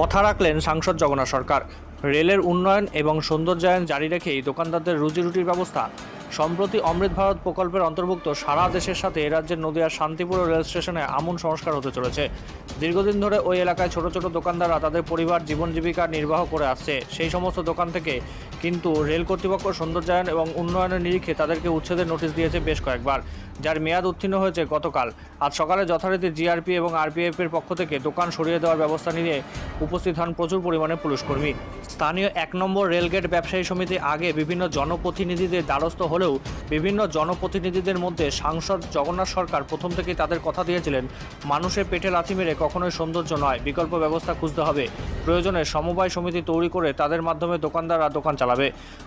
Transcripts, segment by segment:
কথা রাখলেন সাংসদ জগন্নাথ সরকার। রেলের উন্নয়ন এবং সৌন্দর্যায়ন জারি রেখেই দোকানদারদের রুজি রুটির ব্যবস্থা। সম্প্রতি অমৃত ভারত প্রকল্পের অন্তর্ভুক্ত সারা দেশের সাথে এ রাজ্যের নদীয়ার শান্তিপুর রেল স্টেশনে আমূল সংস্কার হতে চলেছে। দীর্ঘদিন ধরে ওই এলাকায় ছোট ছোট দোকানদাররা তাদের পরিবার, জীবন জীবিকা নির্বাহ করে আসছে। সেই সমস্ত দোকান থেকে কিন্তু রেল কর্তৃপক্ষ সৌন্দর্যায়ন এবং উন্নয়নের নিরিখে তাদেরকে উচ্ছেদের নোটিশ দিয়েছে বেশ কয়েকবার, যার মেয়াদ উত্তীর্ণ হয়েছে গতকাল। আজ সকালে যথারীতি জিআরপি এবং আরপিএফ এর পক্ষ থেকে দোকান সরিয়ে দেওয়ার ব্যবস্থা নিয়ে উপস্থিত হন প্রচুর পরিমাণে পুলিশকর্মী স্থানীয় এক নম্বর রেলগেট ব্যবসায়ী সমিতি আগে বিভিন্ন জনপ্রতিনিধিদের দ্বারস্থ হলেও বিভিন্ন জনপ্রতিনিধিদের মধ্যে সাংসদ জগন্নাথ সরকার প্রথম থেকেই তাদের কথা দিয়েছিলেন মানুষের পেটে লাথি মেরে কখনোই সৌন্দর্য নয়, বিকল্প ব্যবস্থা খুঁজতে হবে। প্রয়োজনে সমবায় সমিতি তৈরি করে তাদের মাধ্যমে দোকানদাররা দোকান চালাবে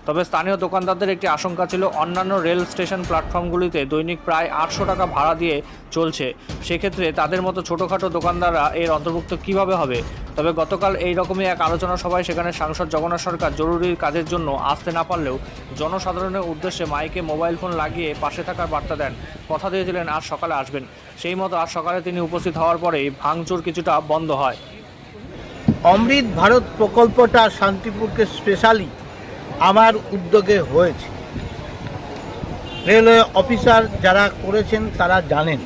তবে স্থানীয় দোকানদারদের একটি আশঙ্কা ছিল, অন্যান্য রেল স্টেশন প্ল্যাটফর্মগুলিতে দৈনিক প্রায় আটশো টাকা ভাড়া দিয়ে চলছে। সেক্ষেত্রে তাদের মতো ছোটোখাটো দোকানদাররা এর অন্তর্ভুক্ত কীভাবে হবে? তবে গতকাল এই রকমই এক আলোচনা সভায় সেখানে সাংসদ জগন্নাথ সরকার জরুরি কাজের জন্য আসতে না পারলেও জনসাধারণের উদ্দেশ্যে মাইকে মোবাইল ফোন লাগিয়ে পাশে থাকার বার্তা দেন। কথা দিয়েছিলেন, আজ সকালে আসবেন। সেই মতো আজ সকালে তিনি উপস্থিত হওয়ার পরেই ভাঙচুর কিছুটা বন্ধ হয়। অমৃত ভারত প্রকল্পটা শান্তিপুরকে স্পেশালি আমার উদ্যোগে হয়েছে। রেলওয়ে অফিসার যারা করেছেন তারা জানেন।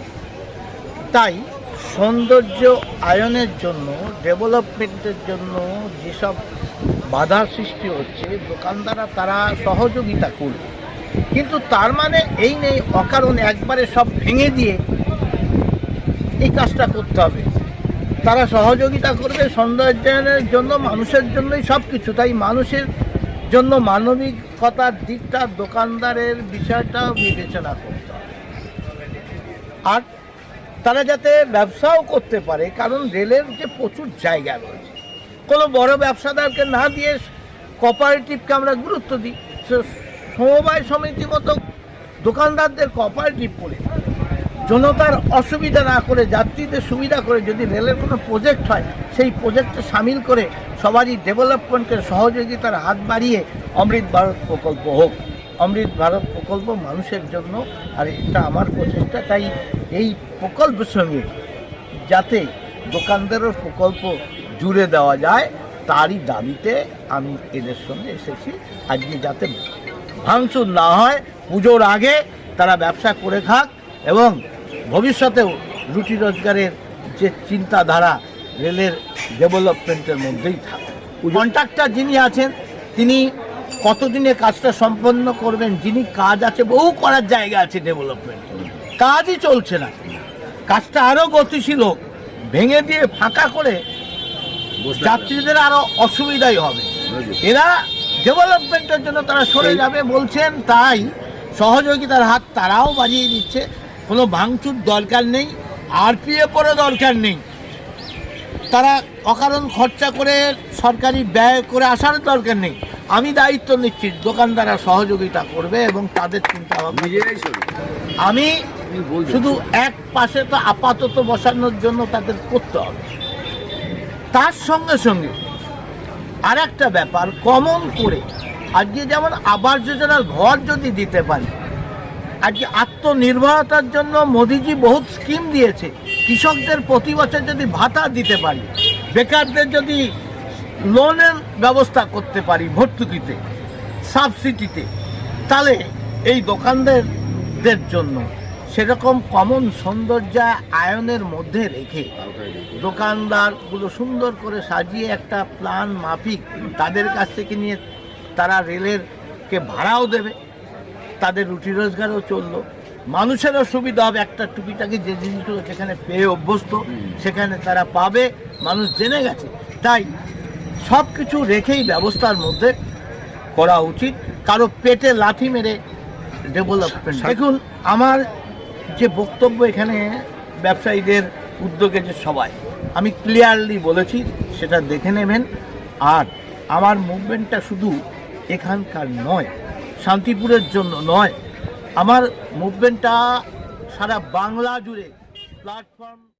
তাই সৌন্দর্য আয়নের জন্য, ডেভেলপমেন্টের জন্য যেসব বাধা সৃষ্টি হচ্ছে, দোকানদাররা তারা সহযোগিতা করবে। কিন্তু তার মানে এই নেই, অকারণ একবারে সব ভেঙে দিয়ে এই কাজটা করতে হবে। তারা সহযোগিতা করবে সৌন্দর্যায়নের জন্য, মানুষের জন্যই সব কিছু তাই মানুষের জন্য মানবিকতার দিকটা দোকানদারের বিষয়টাও বিবেচনা করতে হবে। আর তারা যাতে ব্যবসাও করতে পারে, কারণ রেলের যে প্রচুর জায়গা রয়েছে। কোনো বড় ব্যবসাদারকে না দিয়ে কোঅপারেটিভকে আমরা গুরুত্ব দিই সমবায় সমিতি মতো দোকানদারদের কোঅপারেটিভ করে জনতার অসুবিধা না করে, যাত্রীদের সুবিধা করে যদি রেলের কোনো প্রজেক্ট হয়, সেই প্রজেক্টে সামিল করে সবারই ডেভেলপমেন্টের সহযোগিতার হাত বাড়িয়ে অমৃত ভারত প্রকল্প হোক। অমৃত ভারত প্রকল্প মানুষের জন্য, আর এটা আমার প্রচেষ্টা, তাই এই প্রকল্পের সঙ্গে যাতে দোকানদারের প্রকল্প জুড়ে দেওয়া যায়, তারই দাবিতে আমি এদের সঙ্গে এসেছি। আজকে যাতে ভাঙচুর না হয়, পুজোর আগে তারা ব্যবসা করে খাক এবং ভবিষ্যতেও রুটি রোজগারের যে চিন্তাধারা রেলের ডেভেলপমেন্টের মধ্যেই থাকে। কন্ট্রাক্টর যিনি আছেন তিনি কতদিনে কাজটা সম্পন্ন করবেন যিনি কাজ আছে বহু করার জায়গা আছে ডেভেলপমেন্ট। কাজই চলছে না। কাজটা আরও গতিশীল হোক ভেঙে দিয়ে ফাঁকা করে যাত্রীদের আরও অসুবিধাই হবে। এরা ডেভেলপমেন্টের জন্য তারা সরে যাবে বলছেন তাই সহযোগিতার হাত তারাও বাড়িয়ে দিচ্ছে। কোনো ভাঙচুর দরকার নেই আর আরপিএফেরও দরকার নেই। তারা অকারণ খরচা করে সরকারি ব্যয় করে আসার দরকার নেই। আমি দায়িত্ব নিচ্ছি দোকানদাররা সহযোগিতা করবে এবং তাদের চিন্তা ভাবনা আমি শুধু এক পাশে তো আপাতত বসানোর জন্য তাদের করতে হবে। তার সঙ্গে সঙ্গে আর একটা ব্যাপার কমন করে আজকে যেমন আবাস যোজনার ঘর যদি দিতে পারি আজকে আত্মনির্ভরতার জন্য মোদিজি বহুত স্কিম দিয়েছে। কৃষকদের প্রতি বছর যদি ভাতা দিতে পারি, বেকারদের যদি লোনের ব্যবস্থা করতে পারি ভর্তুকিতে সাবসিডিতে তাহলে এই দোকানদারদের জন্য সেরকম কমন সৌন্দর্য আয়নের মধ্যে রেখে দোকানদারগুলো সুন্দর করে সাজিয়ে একটা প্ল্যান মাফিক তাদের কাছ থেকে নিয়ে তারা রেলের কে ভাড়াও দেবে। তাদের রুটি রোজগারও চলল। মানুষেরও সুবিধা হবে একটা টুকিটাকি যে জিনিসগুলো যেখানে পেয়ে অভ্যস্ত সেখানে তারা পাবে মানুষ জেনে গেছে। তাই সব কিছু রেখেই ব্যবস্থার মধ্যে করা উচিত। কারও পেটে লাথি মেরে ডেভেলপমেন্ট দেখুন আমার যে বক্তব্য এখানে ব্যবসায়ীদের উদ্যোগে যে সবাই আমি ক্লিয়ারলি বলেছি সেটা দেখে নেবেন। আর আমার মুভমেন্টটা শুধু এখানকার নয় শান্তিপুরের জন্য নয়। আমার মুভমেন্টটা সারা বাংলা জুড়ে। প্ল্যাটফর্ম